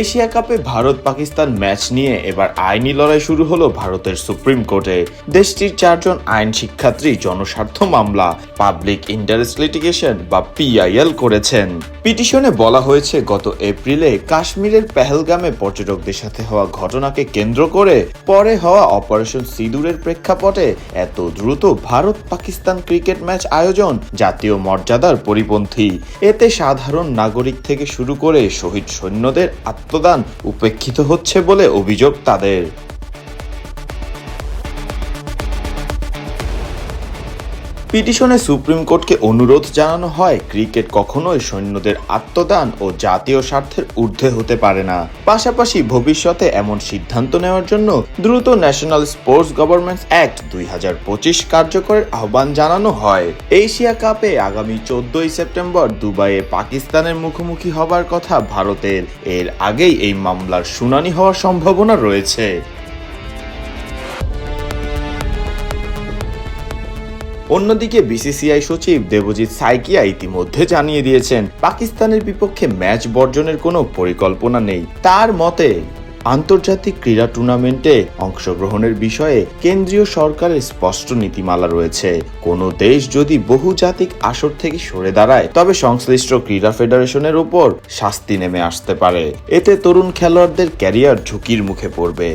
Asia কাপে Bharat Pakistan match নিয়ে এবার আইনি লড়াই শুরু হলো ভারতের সুপ্রিম কোর্টে। দেশটির চারজন আইন শিক্ষার্থী জনস্বার্থ মামলা, পাবলিক ইন্টারেস্ট লিটিগেশন বা পিআইএল করেছেন। পিটিশনে বলা হয়েছে, গত এপ্রিলে কাশ্মীরের পেহেলগামে পর্যটকদের সাথে হওয়া ঘটনাকে কেন্দ্র করে পরে হওয়া অপারেশন সিঁদুরের প্রেক্ষাপটে এত দ্রুত ভারত পাকিস্তান ক্রিকেট ম্যাচ আয়োজন জাতীয় মর্যাদার পরিপন্থী। এতে সাধারণ নাগরিক থেকে শুরু করে শহীদ সৈন্যদের আত্মদান উপেক্ষিত হচ্ছে বলে অভিযোগ তাদের। পিটিশনে সুপ্রিম কোর্টকে অনুরোধ জানানো হয়, ক্রিকেট কখনোই সৈন্যদের আত্মদান ও জাতীয় স্বার্থের ঊর্ধ্বে হতে পারে না। পাশাপাশি ভবিষ্যতে এমন সিদ্ধান্ত নেওয়ার জন্য দ্রুত ন্যাশনাল স্পোর্টস গভর্নমেন্টস অ্যাক্ট দুই হাজার পঁচিশ কার্যকরের আহ্বান জানানো হয়। এশিয়া কাপে আগামী চোদ্দই সেপ্টেম্বর দুবাইয়ে পাকিস্তানের মুখোমুখি হবার কথা ভারতের। এর আগেই এই মামলার শুনানি হওয়ার সম্ভাবনা রয়েছে। অন্যদিকে বিসিসিআই সচিব দেবজিৎ সাইকিয়া ইতিমধ্যে জানিয়ে দিয়েছেন, পাকিস্তানের বিপক্ষে ম্যাচ বর্জনের কোনো পরিকল্পনা নেই। তার মতে, আন্তর্জাতিক ক্রীড়া টুর্নামেন্টে অংশগ্রহণের বিষয়ে কেন্দ্রীয় সরকারের স্পষ্ট নীতিমালা রয়েছে। কোনো দেশ যদি বহুজাতিক আসর থেকে সরে দাঁড়ায়, তবে সংশ্লিষ্ট ক্রীড়া ফেডারেশনের উপর শাস্তি নেমে আসতে পারে। এতে তরুণ খেলোয়াড়দের ক্যারিয়ার ঝুঁকির মুখে পড়বে।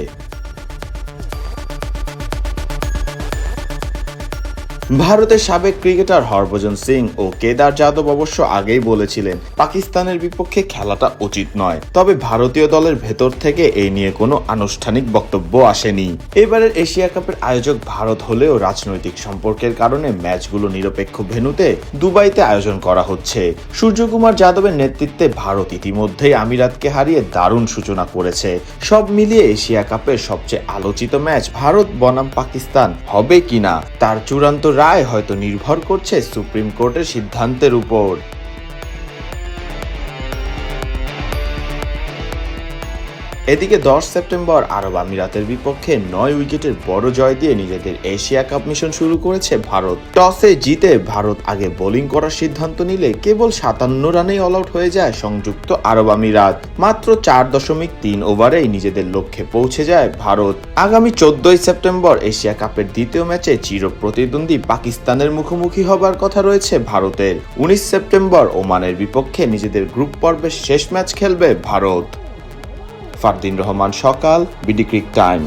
ভারতের সাবেক ক্রিকেটার হরভজন সিং ও কেদার যাদব অবশ্য আগেই বলেছিলেন, পাকিস্তানের বিপক্ষে খেলাটা উচিত নয়। তবে ভারতীয় দলের ভেতর থেকে এই নিয়ে কোনো আনুষ্ঠানিক বক্তব্য আসেনি। এবারের এশিয়া কাপের আয়োজক ভারত হলেও রাজনৈতিক সম্পর্কের কারণে ম্যাচগুলো নিরপেক্ষ ভেন্যুতে দুবাইতে আয়োজন করা হচ্ছে। সূর্যকুমার যাদবের নেতৃত্বে ভারত ইতিমধ্যেই আমিরাতকে হারিয়ে দারুণ সূচনা করেছে। সব মিলিয়ে এশিয়া কাপের সবচেয়ে আলোচিত ম্যাচ ভারত বনাম পাকিস্তান হবে কিনা, তার চূড়ান্ত রায় হয়তো নির্ভর করছে সুপ্রিম কোর্টের সিদ্ধান্তের উপর। এদিকে দশ সেপ্টেম্বর আরব আমিরাতের বিপক্ষে নয় উইকেটের বড় জয় দিয়ে নিজেদের এশিয়া কাপ মিশন শুরু করেছে ভারত। টসে জিতে ভারত আগে বোলিং করার সিদ্ধান্ত নিলে কেবল সাতান্ন রানেই অল আউট হয়ে যায় সংযুক্ত আরব আমিরাত। মাত্র চার দশমিক তিন ওভারেই নিজেদের লক্ষ্যে পৌঁছে যায় ভারত। আগামী চোদ্দই সেপ্টেম্বর এশিয়া কাপের দ্বিতীয় ম্যাচে চির প্রতিদ্বন্দ্বী পাকিস্তানের মুখোমুখি হবার কথা রয়েছে ভারতের। উনিশ সেপ্টেম্বর ওমানের বিপক্ষে নিজেদের গ্রুপ পর্বের শেষ ম্যাচ খেলবে ভারত। ফারদিন রহমান সকাল বিডি ক্রিক টাইম।